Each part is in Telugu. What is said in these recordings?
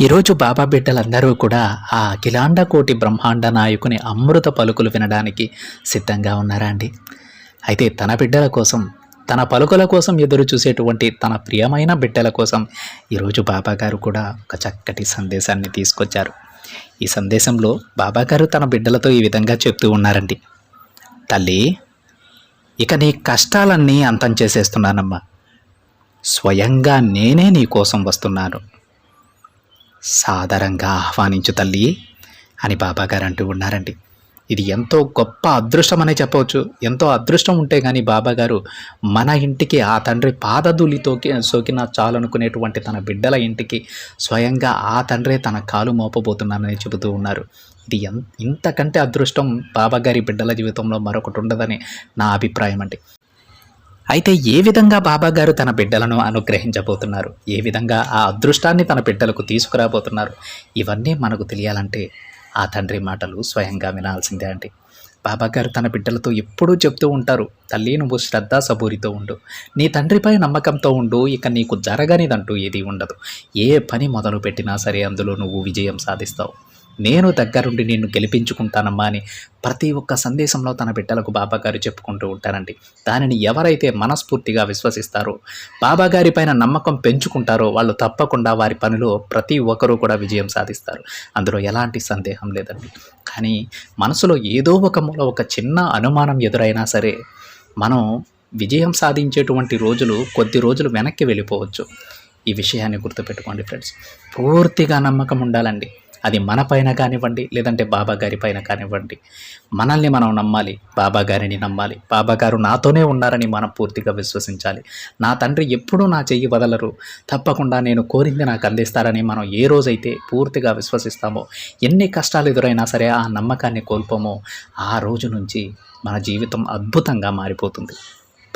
ఈరోజు బాబా బిడ్డలందరూ కూడా ఆ అఖిలాండ కోటి బ్రహ్మాండ నాయకుని అమృత పలుకులు వినడానికి సిద్ధంగా ఉన్నారా అండి? అయితే తన బిడ్డల కోసం తన పలుకుల కోసం ఎదురు చూసేటువంటి తన ప్రియమైన బిడ్డల కోసం ఈరోజు బాబా గారు కూడా ఒక చక్కటి సందేశాన్ని తీసుకొచ్చారు. ఈ సందేశంలో బాబా గారు తన బిడ్డలతో ఈ విధంగా చెప్తూ ఉన్నారండి. తల్లి ఇక నీ కష్టాలన్నీ అంతం చేసేస్తున్నానమ్మా. స్వయంగా నేనే నీ కోసం వస్తున్నాను. సాదరంగా ఆహ్వానించు తల్లి అని బాబాగారు అంటూ ఉన్నారండి. ఇది ఎంతో గొప్ప అదృష్టం అనే చెప్పవచ్చు. ఎంతో అదృష్టం ఉంటే కానీ బాబాగారు మన ఇంటికి ఆ తండ్రి పాదధూలితో సోకిన చాలనుకునేటువంటి తన బిడ్డల ఇంటికి స్వయంగా ఆ తండ్రే తన కాలు మోపబోతున్నానని చెబుతూ ఉన్నారు. ఇది ఎంత ఇంతకంటే అదృష్టం బాబాగారి బిడ్డల జీవితంలో మరొకటి ఉండదని నా అభిప్రాయం అండి అయితే ఏ విధంగా బాబాగారు తన బిడ్డలను అనుగ్రహించబోతున్నారు? ఏ విధంగా ఆ అదృష్టాన్ని తన బిడ్డలకు తీసుకురాబోతున్నారు? ఇవన్నీ మనకు తెలియాలంటే ఆ తండ్రి మాటలు స్వయంగా వినాల్సిందే అండి. బాబాగారు తన బిడ్డలతో ఎప్పుడూ చెప్తూ ఉంటారు తల్లి నువ్వు శ్రద్ధ సబూరితో ఉండు. నీ తండ్రిపై నమ్మకంతో ఉండు. ఇక నీకు జరగనిదంటూ ఏది ఉండదు. ఏ పని మొదలు పెట్టినా సరే అందులో నువ్వు విజయం సాధిస్తావు. నేను దగ్గరుండి నిన్ను గెలిపించుకుంటానమ్మా అని ప్రతి ఒక్క సందేశంలో తన బిడ్డలకు బాబాగారు చెప్పుకుంటూ ఉంటారండి. దానిని ఎవరైతే మనస్ఫూర్తిగా విశ్వసిస్తారో బాబాగారి పైన నమ్మకం పెంచుకుంటారో వాళ్ళు తప్పకుండా వారి పనిలో ప్రతి ఒక్కరూ కూడా విజయం సాధిస్తారు. అందులో ఎలాంటి సందేహం లేదండి. కానీ మనసులో ఏదో ఒక మూల ఒక చిన్న అనుమానం ఎదురైనా సరే మనం విజయం సాధించేటువంటి రోజులు కొద్ది రోజులు వెనక్కి వెళ్ళిపోవచ్చు. ఈ విషయాన్ని గుర్తుపెట్టుకోండి ఫ్రెండ్స్. పూర్తిగా నమ్మకం ఉండాలండి. అది మన పైన కానివ్వండి లేదంటే బాబా గారి పైన కానివ్వండి. మనల్ని మనం నమ్మాలి బాబా గారిని నమ్మాలి. బాబా గారు నాతోనే ఉన్నారని మనం పూర్తిగా విశ్వసించాలి. నా తండ్రి ఎప్పుడూ నా చెయ్యి వదలరు. తప్పకుండా నేను కోరింది నాకు అందిస్తారని మనం ఏ రోజైతే పూర్తిగా విశ్వసిస్తామో ఎన్ని కష్టాలు ఎదురైనా సరే ఆ నమ్మకాన్ని కోల్పోమో. ఆ రోజు నుంచి మన జీవితం అద్భుతంగా మారిపోతుంది.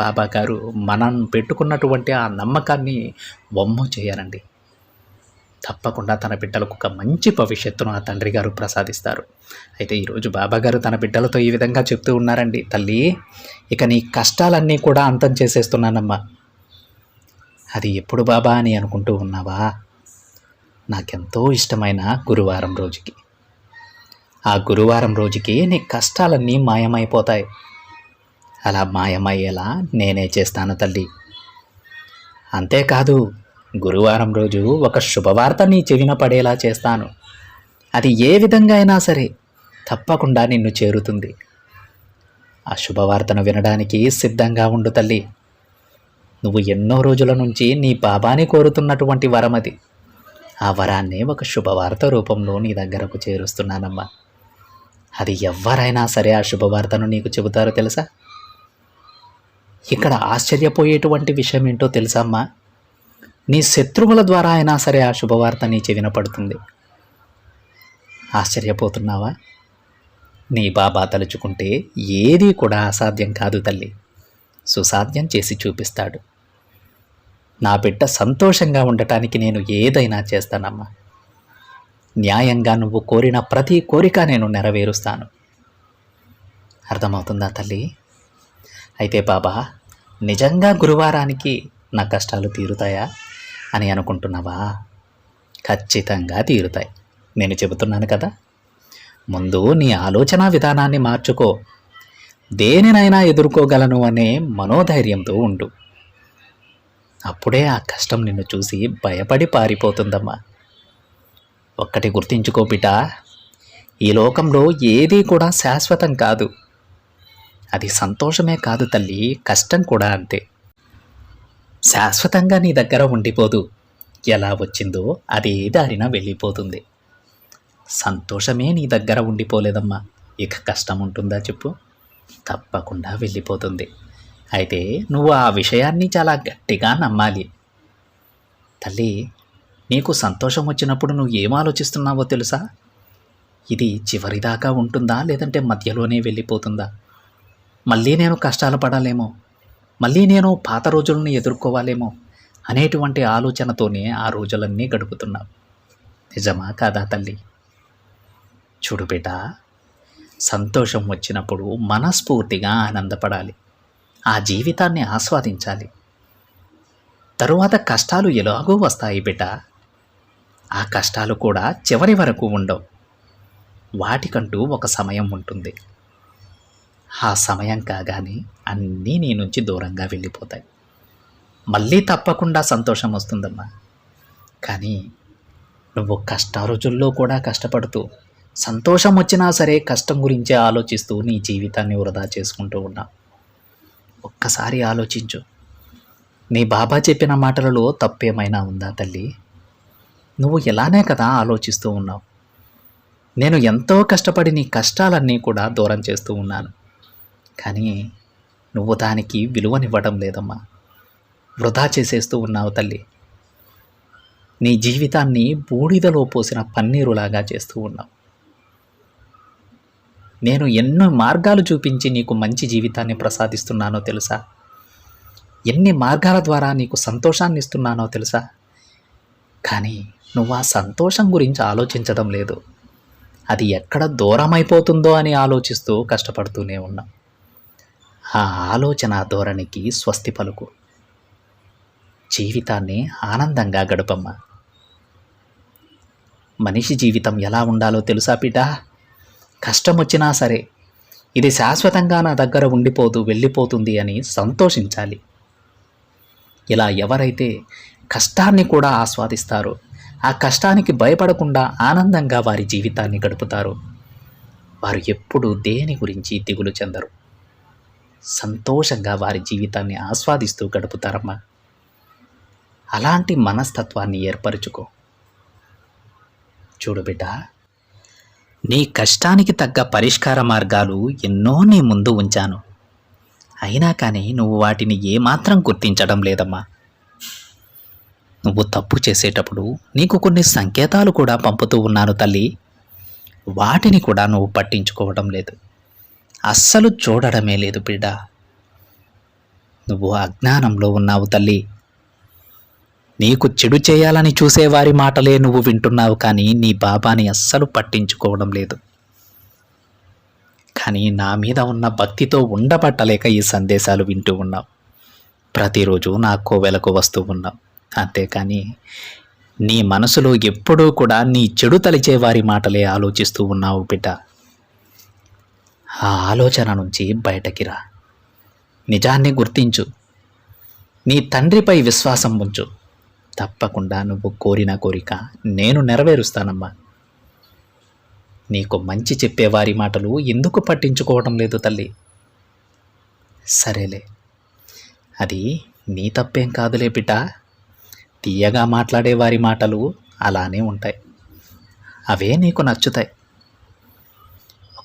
బాబా గారు మనం పెట్టుకున్నటువంటి ఆ నమ్మకాన్ని వమ్ము చేయాలండి. తప్పకుండా తన బిడ్డలకు ఒక మంచి భవిష్యత్తును ఆ తండ్రి గారు ప్రసాదిస్తారు. అయితే ఈరోజు బాబాగారు తన బిడ్డలతో ఈ విధంగా చెప్తూ ఉన్నారండి తల్లి ఇక నీ కష్టాలన్నీ కూడా అంతం చేసేస్తున్నానమ్మా. అది ఎప్పుడు బాబా అని అనుకుంటూ ఉన్నావా? నాకెంతో ఇష్టమైన గురువారం రోజుకి. ఆ గురువారం రోజుకి నీ కష్టాలన్నీ మాయమైపోతాయి. అలా మాయమయ్యేలా నేనే చేస్తాను తల్లి. అంతేకాదు గురువారం రోజు ఒక శుభవార్త నీ చెవిన పడేలా చేస్తాను. అది ఏ విధంగా అయినా సరే తప్పకుండా నిన్ను చేరుతుంది. ఆ శుభవార్తను వినడానికి సిద్ధంగా ఉండు తల్లి. నువ్వు ఎన్నో రోజుల నుంచి నీ బాబాని కోరుతున్నటువంటి వరం అది ఆ వరాన్ని ఒక శుభవార్త రూపంలో నీ దగ్గరకు చేరుస్తున్నానమ్మా. అది ఎవరైనా సరే ఆ శుభవార్తను నీకు చెబుతారో తెలుసా? ఇక్కడ ఆశ్చర్యపోయేటువంటి విషయం ఏంటో తెలుసమ్మా నీ శత్రువుల ద్వారా అయినా సరే ఆ శుభవార్త నీ చెవిన పడుతుంది ఆశ్చర్యపోతున్నావా? నీ బాబా తలుచుకుంటే ఏదీ కూడా అసాధ్యం కాదు తల్లి. సుసాధ్యం చేసి చూపిస్తాడు. నా బిడ్డ సంతోషంగా ఉండటానికి నేను ఏదైనా చేస్తానమ్మా. న్యాయంగా నువ్వు కోరిన ప్రతి కోరిక నేను నెరవేరుస్తాను. అర్థమవుతుందా తల్లి? అయితే బాబా నిజంగా గురువారానికి నా కష్టాలు తీరుతాయా? అని అనుకుంటున్నావా? ఖచ్చితంగా తీరుతాయి. నేను చెబుతున్నాను కదా. ముందు నీ ఆలోచన విధానాన్ని మార్చుకో. దేనినైనా ఎదుర్కోగలను అనే మనోధైర్యంతో ఉండు. అప్పుడే ఆ కష్టం నిన్ను చూసి భయపడి పారిపోతుందమ్మా. ఒక్కటి గుర్తించుకో బిడ్డ. ఈ లోకంలో ఏదీ కూడా శాశ్వతం కాదు. అది సంతోషమే కాదు తల్లి కష్టం కూడా అంతే. శాశ్వతంగా నీ దగ్గర ఉండిపోదు. ఎలా వచ్చిందో అదే దారిన వెళ్ళిపోతుంది. సంతోషమే నీ దగ్గర ఉండిపోలేదమ్మా. ఇక కష్టం ఉంటుందా చెప్పు? తప్పకుండా వెళ్ళిపోతుంది. అయితే నువ్వు ఆ విషయాన్ని చాలా గట్టిగా నమ్మాలి. తల్లి నీకు సంతోషం వచ్చినప్పుడు నువ్వు ఏం ఆలోచిస్తున్నావో తెలుసా? ఇది చివరిదాకా ఉంటుందా లేదంటే మధ్యలోనే వెళ్ళిపోతుందా? మళ్ళీ నేను కష్టాలు పడాలేమో. మళ్ళీ నేను పాత రోజులను ఎదుర్కోవాలేమో అనేటువంటి ఆలోచనతోనే ఆ రోజులన్నీ గడుపుతున్నావు నిజమా కాదా తల్లి? చూడు బిడ్డ సంతోషం వచ్చినప్పుడు మనస్ఫూర్తిగా ఆనందపడాలి. ఆ జీవితాన్ని ఆస్వాదించాలి. తరువాత కష్టాలు ఎలాగో వస్తాయి బిడ్డ ఆ కష్టాలు కూడా చివరి వరకు ఉండవు. వాటికంటూ ఒక సమయం ఉంటుంది. ఆ సమయం కాగానే అన్నీ నీ నుంచి దూరంగా వెళ్ళిపోతాయి. మళ్ళీ తప్పకుండా సంతోషం వస్తుందమ్మా. కానీ నువ్వు కష్ట రోజుల్లో కూడా కష్టపడుతూ సంతోషం వచ్చినా సరే కష్టం గురించే ఆలోచిస్తూ నీ జీవితాన్ని వృధా చేసుకుంటూ ఉన్నావు ఒక్కసారి ఆలోచించు. నీ బాబా చెప్పిన మాటలలో తప్పేమైనా ఉందా తల్లి? నువ్వు ఇలానే కదా ఆలోచిస్తూ ఉన్నావు. నేను ఎంతో కష్టపడి నీ కష్టాలన్నీ కూడా దూరం చేస్తూ ఉన్నాను. కానీ నువ్వు దానికి విలువనివ్వడం లేదమ్మా. వృధా చేసేస్తూ ఉన్నావు తల్లి. నీ జీవితాన్ని బూడిదలో పోసిన పన్నీరులాగా చేస్తూ ఉన్నావు. నేను ఎన్నో మార్గాలు చూపించి నీకు మంచి జీవితాన్ని ప్రసాదిస్తున్నానో తెలుసా? ఎన్ని మార్గాల ద్వారా నీకు సంతోషాన్ని ఇస్తున్నానో తెలుసా? కానీ నువ్వు ఆ సంతోషం గురించి ఆలోచించడం లేదు. అది ఎక్కడ దూరం అయిపోతుందో అని ఆలోచిస్తూ కష్టపడుతూనే ఉన్నాం ఆ ఆలోచన ధోరణికి స్వస్తి పలుకు. జీవితాన్ని ఆనందంగా గడపమ్మ. మనిషి జీవితం ఎలా ఉండాలో తెలుసా బిడ్డ కష్టం వచ్చినా సరే ఇది శాశ్వతంగా నా దగ్గర ఉండిపోదు వెళ్ళిపోతుంది అని సంతోషించాలి. ఇలా ఎవరైతే కష్టాన్ని కూడా ఆస్వాదిస్తారో ఆ కష్టానికి భయపడకుండా ఆనందంగా వారి జీవితాన్ని గడుపుతారు వారు ఎప్పుడూ దేని గురించి దిగులు చెందరు? సంతోషంగా వారి జీవితాన్ని ఆస్వాదిస్తూ గడుపుతారమ్మా. అలాంటి మనస్తత్వాన్ని ఏర్పరచుకో. చూడు బిడ్డ నీ కష్టానికి తగ్గ పరిష్కార మార్గాలు ఎన్నో నీ ముందు ఉంచాను. అయినా కానీ నువ్వు వాటిని ఏమాత్రం గుర్తించడం లేదమ్మా. నువ్వు తప్పు చేసేటప్పుడు నీకు కొన్ని సంకేతాలు కూడా పంపుతూ ఉన్నాను తల్లి. వాటిని కూడా నువ్వు పట్టించుకోవడం లేదు. అస్సలు చూడడమే లేదు బిడ్డ. నువ్వు అజ్ఞానంలో ఉన్నావు తల్లి. నీకు చెడు చేయాలని చూసేవారి మాటలే నువ్వు వింటున్నావు కానీ నీ బాబాని అస్సలు పట్టించుకోవడం లేదు. కానీ నా మీద ఉన్న భక్తితో ఉండబట్టలేక ఈ సందేశాలు వింటూ ఉన్నావు. ప్రతిరోజు నా కోవెలకు వస్తూ ఉన్నావు. అంతేకాని నీ మనసులో ఎప్పుడూ కూడా నీ చెడు తలిచే వారి మాటలే ఆలోచిస్తూ ఉన్నావు బిడ్డ. ఆ ఆలోచన నుంచి బయటకి రా. నిజాన్ని గుర్తించు. నీ తండ్రిపై విశ్వాసం ఉంచు. తప్పకుండా నువ్వు కోరిన కోరిక నేను నెరవేరుస్తానమ్మా. నీకు మంచి చెప్పేవారి మాటలు ఎందుకు పట్టించుకోవడం లేదు తల్లి? సరేలే. అది నీ తప్పేం కాదులే బిడ్డ తీయగా మాట్లాడే వారి మాటలు అలానే ఉంటాయి. అవే నీకు నచ్చుతాయి.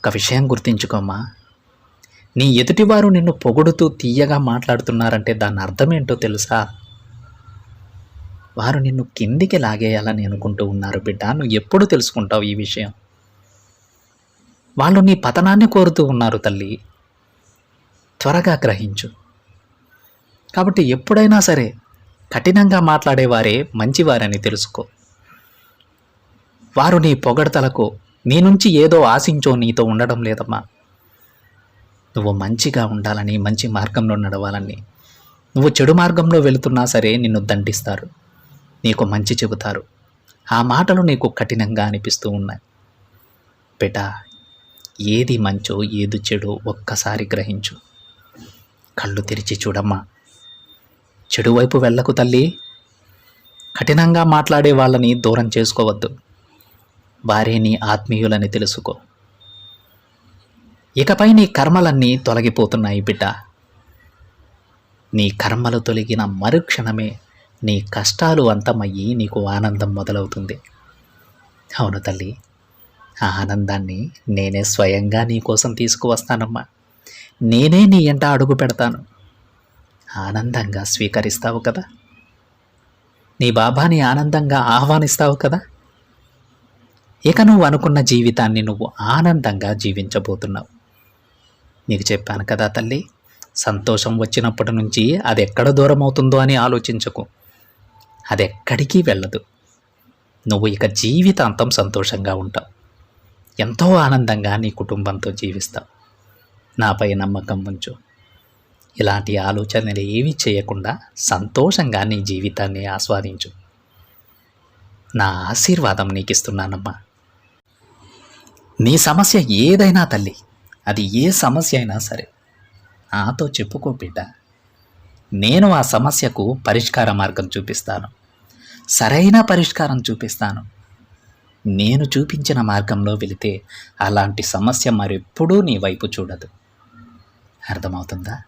ఒక విషయం గుర్తించుకోమ్మా. నీ ఎదుటివారు నిన్ను పొగుడుతూ తీయగా మాట్లాడుతున్నారంటే దాని అర్థం ఏంటో తెలుసా? వారు నిన్ను కిందికి లాగేయాలని అనుకుంటూ ఉన్నారు బిడ్డ. నువ్వు ఎప్పుడు తెలుసుకుంటావు ఈ విషయం? వాళ్ళు నీ పతనాన్ని కోరుతూ ఉన్నారు తల్లి. త్వరగా గ్రహించు. కాబట్టి ఎప్పుడైనా సరే కఠినంగా మాట్లాడేవారే మంచివారని తెలుసుకో. వారు నీ పొగడతలకు నీ నుంచి ఏదో ఆశించో నీతో ఉండడం లేదమ్మా. నువ్వు మంచిగా ఉండాలని మంచి మార్గంలో నడవాలని. నువ్వు చెడు మార్గంలో వెళుతున్నా సరే నిన్ను దండిస్తారు. నీకు మంచి చెబుతారు. ఆ మాటలు నీకు కఠినంగా అనిపిస్తూ ఉన్నాయి. బెట ఏది మంచో ఏది చెడో ఒక్కసారి గ్రహించు. కళ్ళు తెరిచి చూడమ్మా. చెడు వైపు వెళ్ళకు తల్లి. కఠినంగా మాట్లాడే వాళ్ళని దూరం చేసుకోవద్దు. వారే నీ ఆత్మీయులని తెలుసుకో. ఇకపై నీ కర్మలన్నీ తొలగిపోతున్నాయి బిడ్డ. నీ కర్మలు తొలగిన మరుక్షణమే నీ కష్టాలు అంతమయ్యి నీకు ఆనందం మొదలవుతుంది. అవును తల్లి ఆ ఆనందాన్ని నేనే స్వయంగా నీ కోసం తీసుకువస్తానమ్మా. నేనే నీ ఎంట అడుగు పెడతాను. ఆనందంగా స్వీకరిస్తావు కదా. నీ బాబాని ఆనందంగా ఆహ్వానిస్తావు కదా. ఇక నువ్వు అనుకున్న జీవితాన్ని నువ్వు ఆనందంగా జీవించబోతున్నావు. నీకు చెప్పాను కదా తల్లి సంతోషం వచ్చినప్పటి నుంచి అది ఎక్కడ దూరం అవుతుందో అని ఆలోచించకు. అది ఎక్కడికి వెళ్ళదు. నువ్వు ఇక జీవితాంతం సంతోషంగా ఉంటావు. ఎంతో ఆనందంగా నీ కుటుంబంతో జీవిస్తావు. నాపై నమ్మకం ఉంచు. ఇలాంటి ఆలోచనలు ఏమీ చేయకుండా సంతోషంగా నీ జీవితాన్ని ఆస్వాదించు. నా ఆశీర్వాదం నీకు ఇస్తున్నానమ్మా నీ సమస్య ఏదైనా తల్లి అది ఏ సమస్య అయినా సరే. నాతో చెప్పుకో బిడ్డ. నేను ఆ సమస్యకు పరిష్కార మార్గం చూపిస్తాను. సరైన పరిష్కారం చూపిస్తాను. నేను చూపించిన మార్గంలో వెళితే అలాంటి సమస్య మరెప్పుడూ నీ వైపు చూడదు. అర్థమవుతుందా?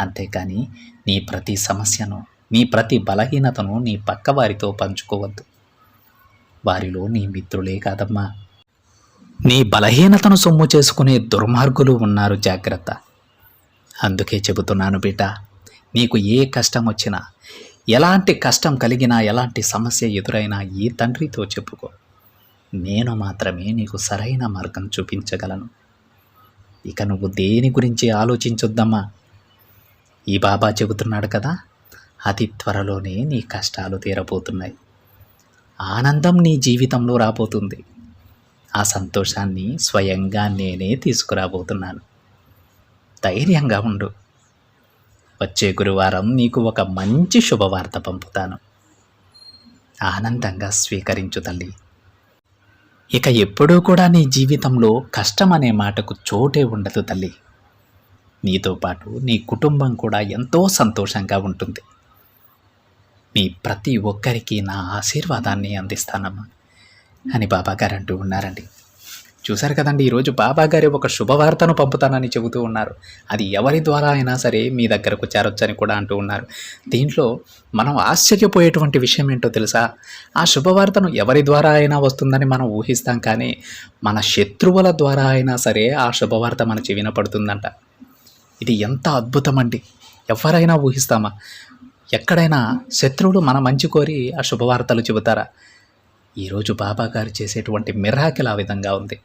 అంతేకాని నీ ప్రతి సమస్యను నీ ప్రతి బలహీనతను నీ పక్కవారితో పంచుకోవద్దు. వారిలో నీ మిత్రులే కాదమ్మా. నీ బలహీనతను సొమ్ము చేసుకునే దుర్మార్గులు ఉన్నారు జాగ్రత్త. అందుకే చెబుతున్నాను బిడ్డ నీకు ఏ కష్టం వచ్చినా ఎలాంటి కష్టం కలిగినా ఎలాంటి సమస్య ఎదురైనా ఈ తండ్రితో చెప్పుకో. నేను మాత్రమే నీకు సరైన మార్గం చూపించగలను. ఇక నువ్వు దేని గురించి ఆలోచించొద్దమ్మా. ఈ బాబా చెబుతున్నాడు కదా అతి త్వరలోనే నీ కష్టాలు తీరబోతున్నాయి. ఆనందం నీ జీవితంలో రాబోతుంది. ఆ సంతోషాన్ని స్వయంగా నేనే తీసుకురాబోతున్నాను. ధైర్యంగా ఉండు. వచ్చే గురువారం నీకు ఒక మంచి శుభవార్త పంపుతాను. ఆనందంగా స్వీకరించు తల్లి. ఇక ఎప్పుడూ కూడా నీ జీవితంలో కష్టం అనే మాటకు చోటే ఉండదు తల్లి. నీతో పాటు నీ కుటుంబం కూడా ఎంతో సంతోషంగా ఉంటుంది. మీ ప్రతి ఒక్కరికి నా ఆశీర్వాదాన్ని అందిస్తానమ్మా. అని బాబాగారు అంటూ ఉన్నారండి. చూశారు కదండి ఈరోజు బాబాగారి ఒక శుభవార్తను పంపుతానని చెబుతూ ఉన్నారు. అది ఎవరి ద్వారా అయినా సరే మీ దగ్గరకు చేరొచ్చని కూడా అంటూ ఉన్నారు. దీంట్లో మనం ఆశ్చర్యపోయేటువంటి విషయం ఏంటో తెలుసా? ఆ శుభవార్తను ఎవరి ద్వారా అయినా వస్తుందని మనం ఊహిస్తాం కానీ మన శత్రువుల ద్వారా అయినా సరే ఆ శుభవార్త మన చెవిన పడుతుందంట ఇది ఎంత అద్భుతం అండి ఎవరైనా ఊహిస్తామా? ఎక్కడైనా శత్రువులు మన మంచి కోరి ఆ శుభవార్తలు చెబుతారా? ఈరోజు బాబా గారు చేసేటువంటి మిరాకిల్ ఆ విధంగా ఉంది.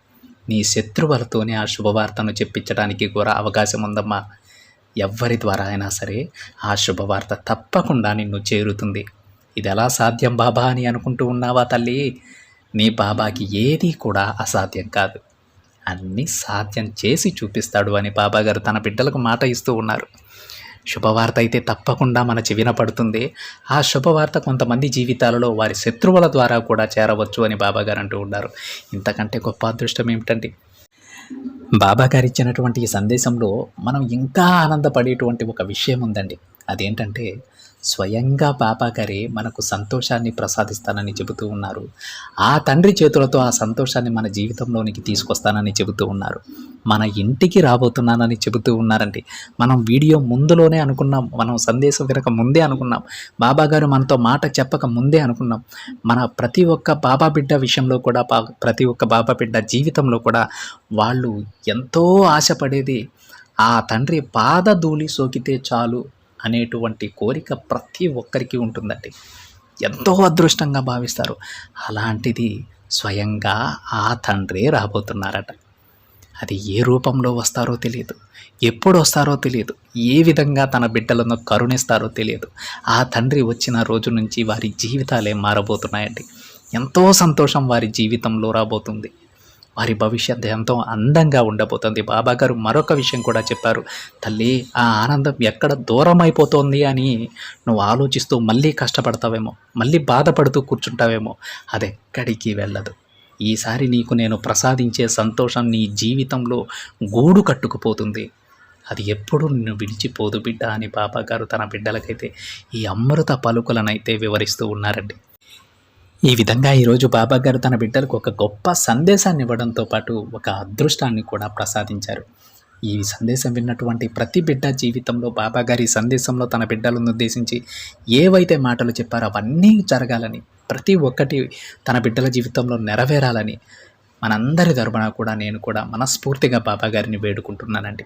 నీ శత్రువులతోనే ఆ శుభవార్తను చెప్పించడానికి కూడా అవకాశం ఉందమ్మా. ఎవ్వరి ద్వారా అయినా సరే ఆ శుభవార్త తప్పకుండా నిన్ను చేరుతుంది. ఇది ఎలా సాధ్యం బాబా అని అనుకుంటూ ఉన్నావా తల్లి? నీ బాబాకి ఏదీ కూడా అసాధ్యం కాదు. అన్నీ సాధ్యం చేసి చూపిస్తాడు అని బాబాగారు తన బిడ్డలకు మాట ఇస్తూ ఉన్నారు. శుభవార్త అయితే తప్పకుండా మన చెవిన పడుతుంది. ఆ శుభవార్త కొంతమంది జీవితాలలో వారి శత్రువుల ద్వారా కూడా చేరవచ్చు అని బాబాగారు అంటూ ఉన్నారు. ఇంతకంటే గొప్ప అదృష్టం ఏమిటండి? బాబాగారు ఇచ్చినటువంటి ఈ సందేశంలో మనం ఇంకా ఆనందపడేటువంటి ఒక విషయం ఉందండి. అదేంటంటే స్వయంగా బాబాగారే మనకు సంతోషాన్ని ప్రసాదిస్తానని చెబుతూ ఉన్నారు. ఆ తండ్రి చేతులతో ఆ సంతోషాన్ని మన జీవితంలోనికి తీసుకొస్తానని చెబుతూ ఉన్నారు. మన ఇంటికి రాబోతున్నానని చెబుతూ ఉన్నారండి. మనం వీడియో ముందులోనే అనుకున్నాం. మనం సందేశం వినక ముందే అనుకున్నాం. బాబాగారు మనతో మాట చెప్పక ముందే అనుకున్నాం. మన ప్రతి ఒక్క బాబా బిడ్డ విషయంలో కూడా ప్రతి ఒక్క బాబా బిడ్డ జీవితంలో కూడా వాళ్ళు ఎంతో ఆశపడేది ఆ తండ్రి పాద ధూళి సోకితే చాలు. అనేటువంటి కోరిక ప్రతి ఒక్కరికి ఉంటుందండి. ఎంతో అదృష్టంగా భావిస్తారు. అలాంటిది స్వయంగా ఆ తండ్రే రాబోతున్నారట. అది ఏ రూపంలో వస్తారో తెలియదు. ఎప్పుడు వస్తారో తెలియదు. ఏ విధంగా తన బిడ్డలను కరుణిస్తారో తెలియదు. ఆ తండ్రి వచ్చిన రోజు నుంచి వారి జీవితాలే మారబోతున్నాయండి. ఎంతో సంతోషం వారి జీవితంలో రాబోతుంది. వారి భవిష్యత్ ఎంతో అందంగా ఉండబోతుంది. బాబా గారు మరొక విషయం కూడా చెప్పారు. తల్లి ఆ ఆనందం ఎక్కడ దూరం అయిపోతుంది అని నువ్వు ఆలోచిస్తూ మళ్ళీ కష్టపడతావేమో మళ్ళీ బాధపడుతూ కూర్చుంటావేమో అది ఎక్కడికి వెళ్ళదు. ఈసారి నీకు నేను ప్రసాదించే సంతోషం నీ జీవితంలో గూడు కట్టుకుపోతుంది. అది ఎప్పుడు నిన్ను విడిచిపోదు బిడ్డ అని బాబా గారు తన బిడ్డలకైతే ఈ అమృత పలుకులనైతే వివరిస్తూ ఉన్నారండి. ఈ విధంగా ఈరోజు బాబా గారు తన బిడ్డలకు ఒక గొప్ప సందేశాన్ని ఇవ్వడంతో పాటు ఒక అదృష్టాన్ని కూడా ప్రసాదించారు. ఈ సందేశం విన్నటువంటి ప్రతి బిడ్డ జీవితంలో బాబా గారి సందేశంలో తన బిడ్డలను ఉద్దేశించి ఏవైతే మాటలు చెప్పారో అవన్నీ జరగాలని ప్రతి ఒక్కటి తన బిడ్డల జీవితంలో నెరవేరాలని మనందరి తరపున కూడా నేను కూడా మనస్ఫూర్తిగా బాబా గారిని వేడుకుంటున్నానండి.